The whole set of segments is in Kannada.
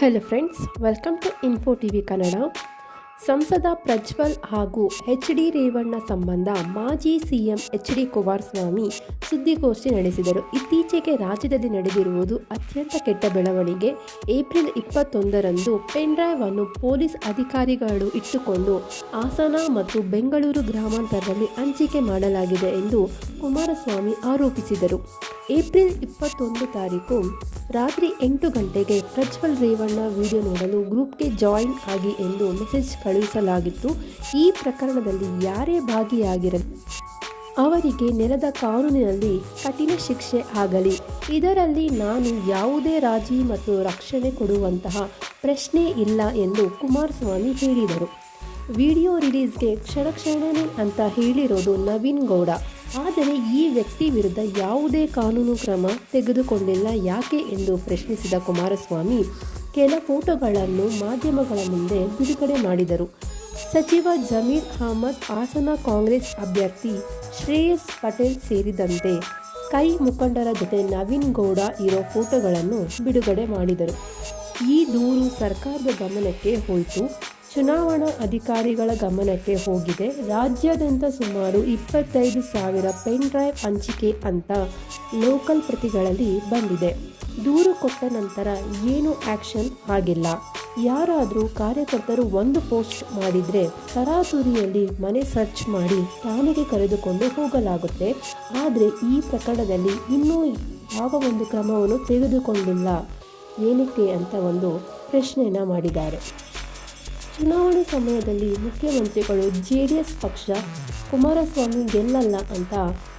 Hello friends welcome to info TV Kannada ಸಂಸದ ಪ್ರಜ್ವಲ್ ಹಾಗೂ ಎಚ್ ಡಿ ರೇವಣ್ಣ ಸಂಬಂಧ ಮಾಜಿ ಸಿಎಂ ಎಚ್ ಡಿ ಕುಮಾರಸ್ವಾಮಿ ಸುದ್ದಿಗೋಷ್ಠಿ ನಡೆಸಿದರು. ಇತ್ತೀಚೆಗೆ ರಾಜ್ಯದಲ್ಲಿ ನಡೆದಿರುವುದು ಅತ್ಯಂತ ಕೆಟ್ಟ ಬೆಳವಣಿಗೆ. ಏಪ್ರಿಲ್ ಇಪ್ಪತ್ತೊಂದರಂದು ಪೆನ್ಡ್ರೈವ್ ಅನ್ನು ಪೊಲೀಸ್ ಅಧಿಕಾರಿಗಳು ಇಟ್ಟುಕೊಂಡು ಹಾಸನ ಮತ್ತು ಬೆಂಗಳೂರು ಗ್ರಾಮಾಂತರದಲ್ಲಿ ಹಂಚಿಕೆ ಮಾಡಲಾಗಿದೆ ಎಂದು ಕುಮಾರಸ್ವಾಮಿ ಆರೋಪಿಸಿದರು. ಏಪ್ರಿಲ್ ಇಪ್ಪತ್ತೊಂದು ತಾರೀಕು ರಾತ್ರಿ ಎಂಟು ಗಂಟೆಗೆ ಪ್ರಜ್ವಲ್ ರೇವಣ್ಣ ವಿಡಿಯೋ ನೋಡಲು ಗ್ರೂಪ್ಗೆ ಜಾಯಿನ್ ಆಗಿ ಎಂದು ಮೆಸೇಜ್ ಕಳುಹಿಸಲಾಗಿತ್ತು. ಈ ಪ್ರಕರಣದಲ್ಲಿ ಯಾರೇ ಭಾಗಿಯಾಗಿರಲಿ, ಅವರಿಗೆ ನೆರೆದ ಕಾನೂನಿನಲ್ಲಿ ಕಠಿಣ ಶಿಕ್ಷೆ ಆಗಲಿ. ಇದರಲ್ಲಿ ನಾನು ಯಾವುದೇ ರಾಜಿ ಮತ್ತು ರಕ್ಷಣೆ ಕೊಡುವಂತಹ ಪ್ರಶ್ನೆ ಇಲ್ಲ ಎಂದು ಕುಮಾರಸ್ವಾಮಿ ಹೇಳಿದರು. ವಿಡಿಯೋ ರಿಲೀಸ್ಗೆ ಕ್ಷಣ ಕ್ಷಣನೇ ಅಂತ ಹೇಳಿರೋದು ನವೀನ್ ಗೌಡ. ಆದರೆ ಈ ವ್ಯಕ್ತಿ ವಿರುದ್ಧ ಯಾವುದೇ ಕಾನೂನು ಕ್ರಮ ತೆಗೆದುಕೊಂಡಿಲ್ಲ. ಯಾಕೆ ಎಂದು ಪ್ರಶ್ನಿಸಿದ ಕುಮಾರಸ್ವಾಮಿ, ಕೆಲ ಫೋಟೋಗಳನ್ನು ಮಾಧ್ಯಮಗಳ ಮುಂದೆ ಬಿಡುಗಡೆ ಮಾಡಿದರು. ಸಚಿವ ಜಮೀರ್ ಅಹಮದ್, ಹಾಸನ ಕಾಂಗ್ರೆಸ್ ಅಭ್ಯರ್ಥಿ ಶ್ರೇಯಸ್ ಪಟೇಲ್ ಸೇರಿದಂತೆ ಕೈ ಮುಖಂಡರ ಜೊತೆ ನವೀನ್ ಗೌಡ ಇರೋ ಫೋಟೋಗಳನ್ನು ಬಿಡುಗಡೆ ಮಾಡಿದರು. ಈ ದೂರು ಸರ್ಕಾರದ ಗಮನಕ್ಕೆ ಹೋಯಿತು. ಚುನಾವಣಾ ಅಧಿಕಾರಿಗಳ ಗಮನಕ್ಕೆ ಹೋಗಿದೆ. ರಾಜ್ಯಾದ್ಯಂತ ಸುಮಾರು ಇಪ್ಪತ್ತೈದು ಸಾವಿರ ಪೆನ್ ಡ್ರೈವ್ ಹಂಚಿಕೆ ಅಂತ ಲೋಕಲ್ ಪ್ರತಿಗಳಲ್ಲಿ ಬಂದಿದೆ. ದೂರು ಕೊಟ್ಟ ನಂತರ ಏನು ಆ್ಯಕ್ಷನ್ ಆಗಿಲ್ಲ. ಯಾರಾದರೂ ಕಾರ್ಯಕರ್ತರು ಒಂದು ಪೋಸ್ಟ್ ಮಾಡಿದರೆ ತರಾತುರಿಯಲ್ಲಿ ಮನೆ ಸರ್ಚ್ ಮಾಡಿ ಠಾಣೆಗೆ ಕರೆದುಕೊಂಡು ಹೋಗಲಾಗುತ್ತೆ. ಆದರೆ ಈ ಪ್ರಕರಣದಲ್ಲಿ ಇನ್ನೂ ಯಾವ ಒಂದು ಕ್ರಮವನ್ನು ತೆಗೆದುಕೊಂಡಿಲ್ಲ. ಏನಕ್ಕೆ ಅಂತ ಒಂದು ಪ್ರಶ್ನೆಯನ್ನು ಮಾಡಿದ್ದಾರೆ. ಚುನಾವಣೆ ಸಮಯದಲ್ಲಿ ಮುಖ್ಯಮಂತ್ರಿಗಳು ಜೆ ಡಿ ಪಕ್ಷ ಕುಮಾರಸ್ವಾಮಿ ಗೆಲ್ಲಲ್ಲ ಅಂತ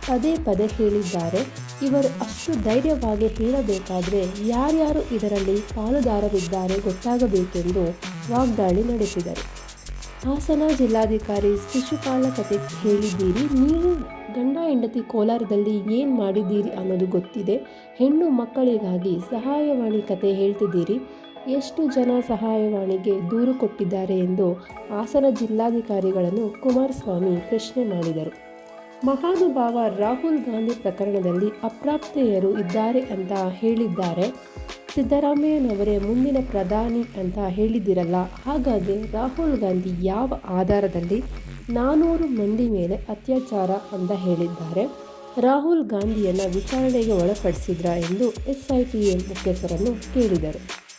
ಪದೇ ಪದೇ ಹೇಳಿದ್ದಾರೆ. ಇವರು ಅಷ್ಟು ಧೈರ್ಯವಾಗಿ ಹೇಳಬೇಕಾದ್ರೆ ಯಾರ್ಯಾರು ಇದರಲ್ಲಿ ಪಾಲುದಾರರಿದ್ದಾರೆ ಗೊತ್ತಾಗಬೇಕೆಂದು ವಾಗ್ದಾಳಿ ನಡೆಸಿದರು. ಹಾಸನ ಜಿಲ್ಲಾಧಿಕಾರಿ ಶಿಶುಪಾಲ ಕತೆ ಹೇಳಿದ್ದೀರಿ, ನೀವು ಗಂಡ ಹೆಂಡತಿ ಕೋಲಾರದಲ್ಲಿ ಏನು ಮಾಡಿದ್ದೀರಿ ಅನ್ನೋದು ಗೊತ್ತಿದೆ. ಹೆಣ್ಣು ಮಕ್ಕಳಿಗಾಗಿ ಸಹಾಯವಾಣಿ ಕತೆ ಹೇಳ್ತಿದ್ದೀರಿ. ಎಷ್ಟು ಜನ ಸಹಾಯವಾಣಿಗೆ ದೂರು ಕೊಟ್ಟಿದ್ದಾರೆ ಎಂದು ಹಾಸನ ಜಿಲ್ಲಾಧಿಕಾರಿಗಳನ್ನು ಕುಮಾರಸ್ವಾಮಿ ಪ್ರಶ್ನೆ ಮಾಡಿದರು. ಮಹಾನುಭಾವ ರಾಹುಲ್ ಗಾಂಧಿ ಪ್ರಕರಣದಲ್ಲಿ ಅಪ್ರಾಪ್ತೆಯರು ಇದ್ದಾರೆ ಅಂತ ಹೇಳಿದ್ದಾರೆ. ಸಿದ್ದರಾಮಯ್ಯನವರೇ ಮುಂದಿನ ಪ್ರಧಾನಿ ಅಂತ ಹೇಳಿದ್ದಿರಲ್ಲ, ಹಾಗಾಗಿ ರಾಹುಲ್ ಗಾಂಧಿ ಯಾವ ಆಧಾರದಲ್ಲಿ ನಾನೂರು ಮಂದಿ ಮೇಲೆ ಅತ್ಯಾಚಾರ ಅಂತ ಹೇಳಿದ್ದಾರೆ. ರಾಹುಲ್ ಗಾಂಧಿಯನ್ನು ವಿಚಾರಣೆಗೆ ಒಳಪಡಿಸಿದ್ರ ಎಂದು ಎಸ್ ಐ ಟಿ ಎ ಮುಖ್ಯಸ್ಥರನ್ನು ಕೇಳಿದರು.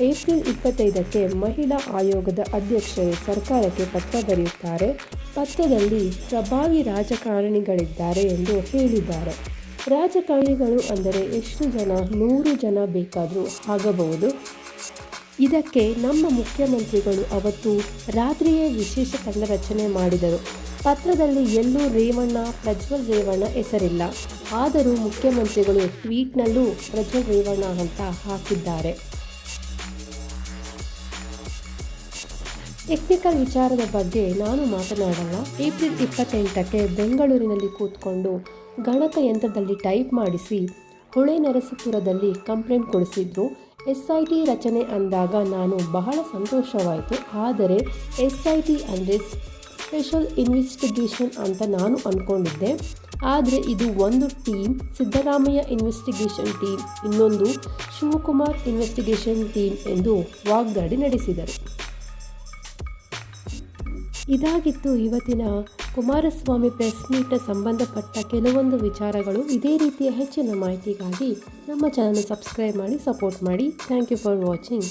ಏಪ್ರಿಲ್ ಇಪ್ಪತ್ತೈದಕ್ಕೆ ಮಹಿಳಾ ಆಯೋಗದ ಅಧ್ಯಕ್ಷರು ಸರ್ಕಾರಕ್ಕೆ ಪತ್ರ ಬರೆಯುತ್ತಾರೆ. ಪತ್ರದಲ್ಲಿ ಪ್ರಭಾವಿ ರಾಜಕಾರಣಿಗಳಿದ್ದಾರೆ ಎಂದು ಹೇಳಿದ್ದಾರೆ. ರಾಜಕಾರಣಿಗಳು ಅಂದರೆ ಎಷ್ಟು ಜನ? ನೂರು ಜನ ಬೇಕಾದರೂ ಆಗಬಹುದು. ಇದಕ್ಕೆ ನಮ್ಮ ಮುಖ್ಯಮಂತ್ರಿಗಳು ಅವತ್ತು ರಾತ್ರಿಯೇ ವಿಶೇಷ ತಂಡ ರಚನೆ ಮಾಡಿದರು. ಪತ್ರದಲ್ಲಿ ಎಲ್ಲೂ ರೇವಣ್ಣ, ಪ್ರಜ್ವಲ್ ರೇವಣ್ಣ ಹೆಸರಿಲ್ಲ. ಆದರೂ ಮುಖ್ಯಮಂತ್ರಿಗಳು ಟ್ವೀಟ್ನಲ್ಲೂ ಪ್ರಜ್ವಲ್ ರೇವಣ್ಣ ಅಂತ ಹಾಕಿದ್ದಾರೆ. ಟೆಕ್ನಿಕಲ್ ವಿಚಾರದ ಬಗ್ಗೆ ನಾನು ಮಾತನಾಡಲ್ಲ ಏಪ್ರಿಲ್ ಇಪ್ಪತ್ತೆಂಟಕ್ಕೆ ಬೆಂಗಳೂರಿನಲ್ಲಿ ಕೂತ್ಕೊಂಡು ಗಣಕ ಯಂತ್ರದಲ್ಲಿ ಟೈಪ್ ಮಾಡಿಸಿ ಹೊಳೆ ನರಸೀಪುರದಲ್ಲಿ ಕಂಪ್ಲೇಂಟ್ ಕೊಡಿಸಿದ್ರು. ಎಸ್ ಐ ಟಿ ರಚನೆ ಅಂದಾಗ ನಾನು ಬಹಳ ಸಂತೋಷವಾಯಿತು. ಆದರೆ ಎಸ್ ಐ ಟಿ ಅಂದರೆ ಸ್ಪೆಷಲ್ ಇನ್ವೆಸ್ಟಿಗೇಷನ್ ಅಂತ ನಾನು ಅಂದ್ಕೊಂಡಿದ್ದೆ ಆದರೆ ಇದು ಒಂದು ಟೀಮ್, ಸಿದ್ದರಾಮಯ್ಯ ಇನ್ವೆಸ್ಟಿಗೇಷನ್ ಟೀಮ್, ಇನ್ನೊಂದು ಶಿವಕುಮಾರ್ ಇನ್ವೆಸ್ಟಿಗೇಷನ್ ಟೀಮ್ ಎಂದು ವಾಗ್ದಾಡಿ ನಡೆಸಿದರು. ಇದಾಗಿತ್ತು. ಇವತ್ತಿನ ಕುಮಾರಸ್ವಾಮಿ ಪ್ರೆಸ್ ಮೀಟ್ ಸಂಬಂಧಪಟ್ಟ ಕೆಲವೊಂದು ವಿಚಾರಗಳು ಇದೇ ರೀತಿಯ ಹೆಚ್ಚಿನ ಮಾಹಿತಿಗಾಗಿ ನಮ್ಮ ಚಾನಲ್ ಸಬ್ಸ್ಕ್ರೈಬ್ ಮಾಡಿ, ಸಪೋರ್ಟ್ ಮಾಡಿ. Thank you for watching.